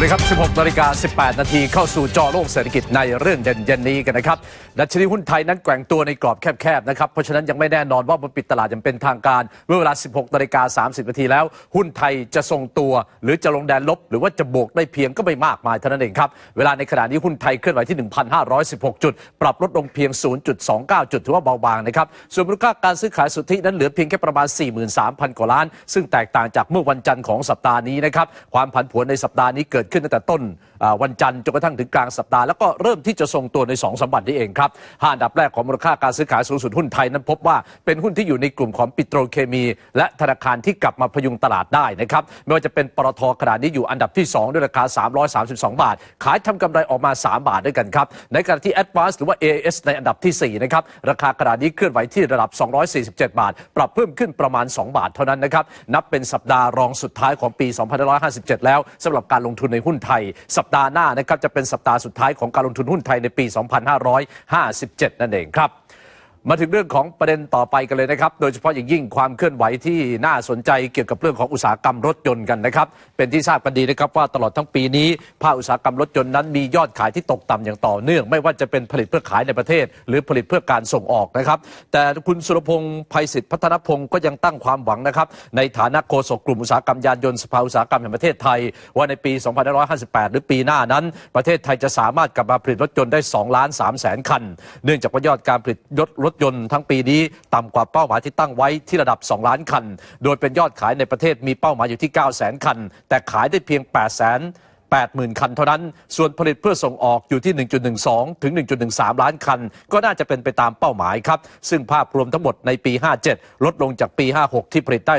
วัสดีครับ 16นาฬิกา 18 นาทีเข้าสู่จอโลกเศรษฐกิจในเรื่องเด่นเย็นนี้กันนะครับดัชนีหุ้นไทยนั้นแกว่งตัวในกรอบแคบๆนะครับ เพราะฉะนั้นยังไม่แน่นอนว่ามันปิดตลาดอย่างเป็นทางการ เมื่อเวลา 16นาฬิกา 30 นาทีแล้ว หุ้นไทยจะทรงตัว หรือจะลงแดนลบ หรือว่าจะบวกได้เพียงก็ไม่มากมายเท่านั้นเองครับ เวลาในขณะนี้หุ้นไทยเคลื่อนไหวที่ 1,516 จุด ปรับลดลงเพียง 0.29 จุดถือว่าเบาบางนะครับ ส่วนมูลค่าการซื้อขายสุทธินั้นเหลือเพียงแค่ประมาณ 43,000 กว่าล้าน ซึ่งแตกต่างจากเมื่อวันจันทร์ของสัปดาห์นี้นะครับความผันผวนในสัปดาห์นี้เกิดขึ้นตั้งแต่ต้นวันจันทร์จนกระทั่งถึงกลางสัปดาห์แล้วก็เริ่มที่จะทรงตัวใน2องสามวันนี้เองครับห้าอันดับแรกของมูลค่าการซื้อขายสูงสุดหุ้นไทยนั้นพบว่าเป็นหุ้นที่อยู่ในกลุ่มของปิโตรเคมี และธนาคารที่กลับมาพยุงตลาดได้นะครับไม่ว่าจะเป็นปตทขนาดนี้อยู่อันดับที่ 2 ด้วยราคา 332 บาท ขายทำกำไรออกมา 3 บาทด้วยกันครับในขณะที่ Advance หรือว่า AS ในอันดับทีสี่4นะครับราคาขนาดนี้เคลื่อนไหวที่ระดับ 247 บาท ปรับเพิ่มขึ้นประมาณ 2 บาทเท่านั้นนะครับนับเป็นสัปดาห์รองสุดท้ายของปี 2557 แล้วสำหรับการลงทุนในหุ้นไทย สัปดาห์หน้านะครับจะเป็นสัปดาห์สุดท้ายของการลงทุนหุ้นไทยในปี 2557 นั่นเองครับ มาถึงเรื่องของประเด็นต่อไปกันเลยนะครับ โดยเฉพาะอย่างยิ่งความเคลื่อนไหวที่น่าสนใจเกี่ยวกับเรื่องของอุตสาหกรรมรถยนต์กันนะครับ เป็นที่ทราบกันดีนะครับว่าตลอดทั้งปีนี้ภาคอุตสาหกรรมรถยนต์นั้นมียอดขายที่ตกต่ำอย่างต่อเนื่อง ไม่ว่าจะเป็นผลิตเพื่อขายในประเทศ หรือผลิตเพื่อการส่งออกนะครับ แต่คุณสุรพงศ์ภัยศิษฐ์พัฒนพงศ์ก็ยังตั้งความหวังนะครับในฐานะโฆษกกลุ่มอุตสาหกรรมยานยนต์สภาอุตสาหกรรมแห่งประเทศไทย ว่าในปี 2558 หรือปีหน้านั้น ประเทศไทยจะสามารถกลับมาผลิตรถยนต์ได้2ล้าน3แสนคัน เนื่องจากว่ายอดการผลิตรถยนต์ทั้งปีนี้ต่ำกว่าเป้าหมายที่ตั้งไว้ที่ระดับ 2 ล้านคัน โดยเป็นยอดขายในประเทศมีเป้าหมายอยู่ที่ 9 0 0 0 0 0 คัน แต่ขายได้เพียง8 0 0 0 0 80,000 คันเท่านั้น ส่วนผลิตเพื่อส่งออกอยู่ที่ 1.12 ถึง 1.13 ล้านคัน ก็น่าจะเป็นไปตามเป้าหมายครับ ซึ่งภาพรวมทั้งหมดในปี 57 ลดลงจากปี 56 ที่ผลิตได้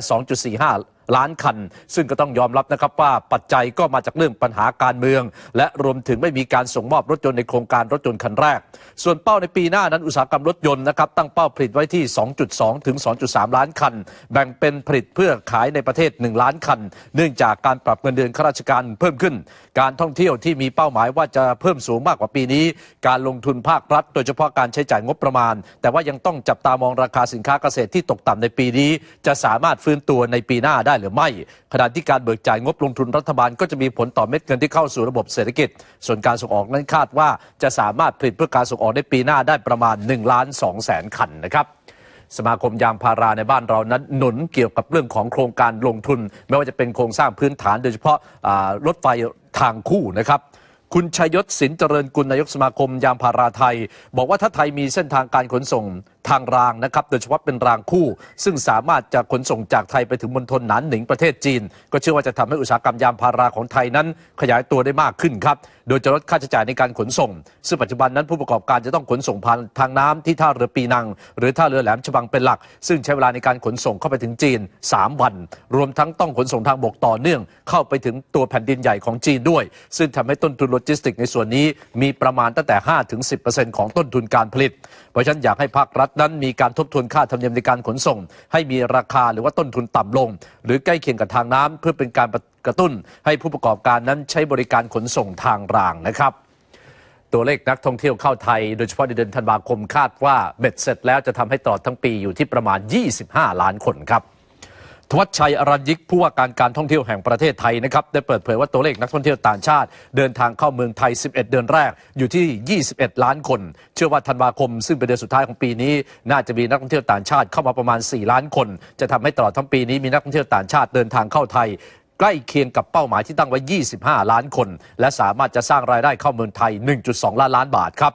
2.45 ล้านคัน ซึ่งก็ต้องยอมรับนะครับว่าปัจจัยก็มาจากเรื่องปัญหาการเมือง และรวมถึงไม่มีการส่งมอบรถยนต์ในโครงการรถยนต์คันแรก ส่วนเป้าในปีหน้านั้นอุตสาหกรรมรถยนต์นะครับตั้งเป้าผลิตไว้ที่ 2.2 ถึง 2.3 ล้านคัน แบ่งเป็นผลิตเพื่อขายในประเทศ 1 ล้านคัน เนื่องจากการปรับเงินเดือนข้าราชการเพิ่มขึ้น การท่องเที่ยวที่มีเป้าหมายว่าจะเพิ่มสูงมากกว่าปีนี้ การลงทุนภาครัฐ โดยเฉพาะการใช้จ่ายงบประมาณ แต่ว่ายังต้องจับตามองราคาสินค้าเกษตรที่ตกต่ำในปีนี้ จะสามารถฟื้นตัวในปีหน้าได้หรือไม่ ขณะที่การเบิกจ่ายงบลงทุนรัฐบาลก็จะมีผลต่อเม็ดเงินที่เข้าสู่ระบบเศรษฐกิจ ส่วนการส่งออกนั้นคาดว่าจะสามารถผลิตเพื่อการส่งออกในปีหน้าได้ประมาณ1ล้าน2แสนคันนะครับสมาคมยางพาราในบ้านเรานั้นหนุนเกี่ยวกับเรื่องของโครงการลงทุน ไม่ว่าจะเป็นโครงสร้างพื้นฐานโดยเฉพาะรถไฟทางคู่นะครับคุณชัยยศสินเจริญกุลนายกสมาคมยางพาราไทย บอกว่าถ้าไทยมีเส้นทางการขนส่ง ทางรางนะครับ โดยเฉพาะเป็นรางคู่ ซึ่งสามารถจะขนส่งจากไทยไปถึงมณฑลหนานหนิงประเทศจีน ก็เชื่อว่าจะทำให้อุตสาหกรรมยางพาราของไทยนั้น ขยายตัวได้มากขึ้นครับ โดยจะลดค่าใช้จ่ายในการขนส่ง ซึ่งปัจจุบันนั้นผู้ประกอบการจะต้องขนส่งผ่านทางน้ำที่ท่าเรือปีนัง หรือท่าเรือแหลมฉบังเป็นหลัก ซึ่งใช้เวลาในการขนส่งเข้าไปถึงจีน 3 วัน รวมทั้งต้องขนส่งทางบกต่อเนื่อง เข้าไปถึงตัวแผ่นดินใหญ่ของจีนด้วย ซึ่งทำให้ต้นทุนโลจิสติกส์ในส่วนนี้มีประมาณตั้งแต่5-10%ของต้นทุนการผลิต เพราะฉะนั้นอยากให้ภาครัฐนั้นมีการทบทวนค่าธรรมเนียมในการขนส่ง ให้มีราคาหรือว่าต้นทุนต่ำลง หรือใกล้เคียงกับทางน้ำเพื่อเป็นการกระตุ้น ให้ผู้ประกอบการนั้นใช้บริการขนส่งทางรางนะครับตัวเลขนักท่องเที่ยวเข้าไทย โดยเฉพาะในเดือนธันวาคมคาดว่าเบ็ดเสร็จแล้วจะทำให้ตลอดทั้งปีอยู่ที่ประมาณ 25 ล้านคนครับ ทวัชชัยอรัญยิกผู้ว่าการการท่องเที่ยวแห่งประเทศไทยนะครับได้เปิดเผยว่าตัวเลขนักท่องเที่ยวต่างชาติ เดินทางเข้าเมืองไทย 11 เดือนแรกอยู่ที่ 21 ล้านคน เชื่อว่าธันวาคม ซึ่งเป็นเดือนสุดท้ายของปีนี้ น่าจะมีนักท่องเที่ยวต่างชาติเข้ามาประมาณ 4 ล้านคน จะทำให้ตลอดทั้งปีนี้มีนักท่องเที่ยวต่างชาติเดินทางเข้าไทยใกล้เคียงกับเป้าหมายที่ตั้งไว้ 25 ล้านคน และสามารถจะสร้างรายได้เข้าเมืองไทย 1.2 ล้านล้านบาทครับ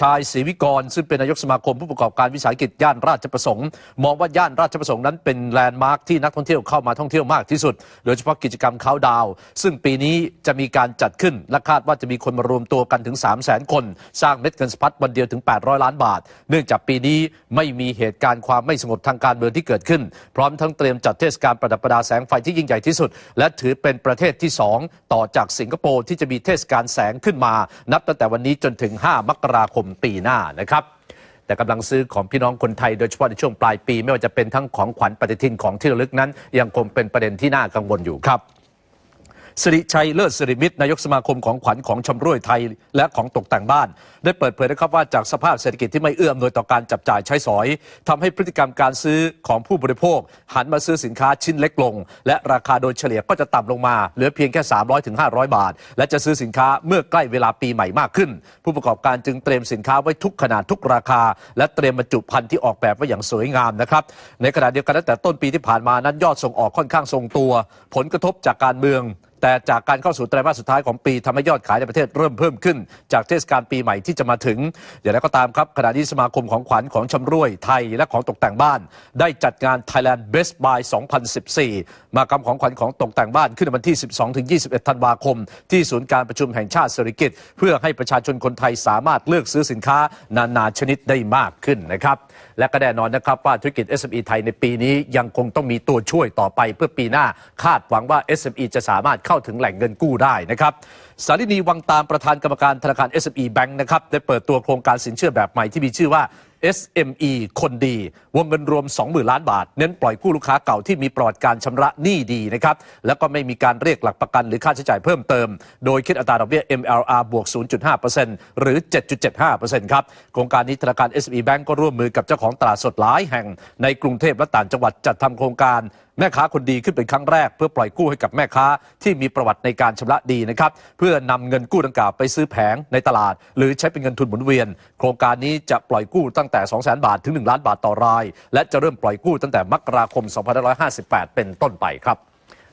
ชายศรีวิกร ซึ่งเป็นนายกสมาคมผู้ประกอบการวิสาหกิจย่านราชประสงค์ มองว่าย่านราชประสงค์นั้นเป็นแลนด์มาร์คที่นักท่องเที่ยวเข้ามาท่องเที่ยวมากที่สุด โดยเฉพาะกิจกรรมเขาดาว ซึ่งปีนี้จะมีการจัดขึ้น และคาดว่าจะมีคนมารวมตัวกันถึง 3 0 0 0 0 0 คน สร้างเม็ดเงินสะพัดวันเดียวถึง 800 ล้านบาท เนื่องจากปีนี้ไม่มีเหตุการณ์ความไม่สงบทางการเมืองที่เกิดขึ้น พร้อมทั้งเตรียมจัดเทศกาลประดับประดาแสงไฟที่ยิ่งใหญ่ที่สุด และถือเป็นประเทศที่ 2 ต่อจากสิงคโปร์ที่จะมีเทศกาลแสงขึ้นมา นับตั้งแต่วันนี้จนถึง 5 มกราคมปีหน้านะครับ แต่กำลังซื้อของพี่น้องคนไทยโดยเฉพาะในช่วงปลายปี ไม่ว่าจะเป็นทั้งของขวัญปฏิทินของที่ระลึกนั้น ยังคงเป็นประเด็นที่น่ากังวลอยู่ครับ สิริชัยเลิศสิริมิตรนายกสมาคมของขวัญของชำร่วยไทยและของตกแต่งบ้าน ได้เปิดเผยนะครับว่าจากสภาพเศรษฐกิจที่ไม่เอื้ออำนวยต่อการจับจ่ายใช้สอยทำให้พฤติกรรมการซื้อของผู้บริโภค หันมาซื้อสินค้าชิ้นเล็กลง และราคาโดยเฉลี่ยก็จะต่ำลงมา เหลือเพียงแค่300ถึง500 บาท และจะซื้อสินค้าเมื่อใกล้เวลาปีใหม่มากขึ้น ผู้ประกอบการจึงเตรียมสินค้าไว้ทุกขนาดทุกราคา และเตรียมบรรจุภัณฑ์ที่ออกแบบไว้อย่างสวยงามนะครับในขณะเดียวกันตั้งแต่ต้นปีที่ผ่านมานั้นยอดส่งออกค่อนข้างทรงตัว ผลกระทบจากการเมือง แต่จากการเข้าสู่ไตรมาสสุดท้ายของปีทำให้ยอดขายในประเทศเริ่มเพิ่มขึ้น จากเทศกาลปีใหม่ที่จะมาถึงอย่างไรก็ตามครับขณะนี้สมาคมของขวัญของชำร่วยไทยและของตกแต่งบ้าน ได้จัดงาน Thailand Best Buy 2014 มากรรมของขวัญของตกแต่งบ้านขึ้นในวันที่ 12-21 ธันวาคม ที่ศูนย์การประชุมแห่งชาติเศรษฐกิจ เพื่อให้ประชาชนคนไทยสามารถเลือกซื้อสินค้า นานาชนิดได้มากขึ้นนะครับและก็แน่นอนนะครับว่าธุรกิจ SME ไทยในปีนี้ยังคงต้องมีตัวช่วยต่อไปเพื่อปีหน้าคาดหวังว่า SME จะสามารถเข้าาถึงแหล่งเงินกู้ได้นะครับ สารินีวังตามประธานกรรมการธนาคาร SME Bank นะครับได้เปิดตัวโครงการสินเชื่อแบบใหม่ที่มีชื่อว่า SME คนดี วงเงินรวม 20,000 ล้านบาท เน้นปล่อยกู้ลูกค้าเก่าที่มีประวัติการชำระหนี้ดีนะครับแล้วก็ไม่มีการเรียกหลักประกันหรือค่าใช้จ่ายเพิ่มเติม โดยคิดอัตราดอกเบี้ย MLR บวก 0.5%หรือ 7.75%ครับโครงการนี้ธนาคาร SME Bank ก็ร่วมมือกับเจ้าของตลาดสดหลายแห่ง ในกรุงเทพและต่างจังหวัดจัดทำโครงการแม่ค้าคนดีขึ้นเป็นครั้งแรก เพื่อปล่อยกู้ให้กับแม่ค้าที่มีประวัติในการชำระดีนะครับเพื่อนำเงินกู้ดังกล่าวไปซื้อแผงในตลาด หรือใช้เป็นเงินทุนหมุนเวียน โครงการนี้จะปล่อยกู้ตั้งแต่ 2 0 0 0 0 0 บาทถึง 1 ล้านบาทต่อราย และจะเริ่มปล่อยกู้ตั้งแต่มกราคม 2558 เป็นต้นไปครับ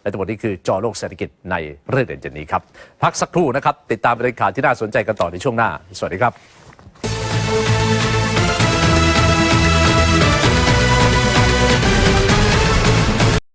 และทั้งหมดนี้คือจอโลกเศรษฐกิจในเรื่องเด่นเจนนี้ครับ พักสักครู่นะครับ ติดตามบรรยากาศที่น่าสนใจกันต่อในช่วงหน้า สวัสดีครับ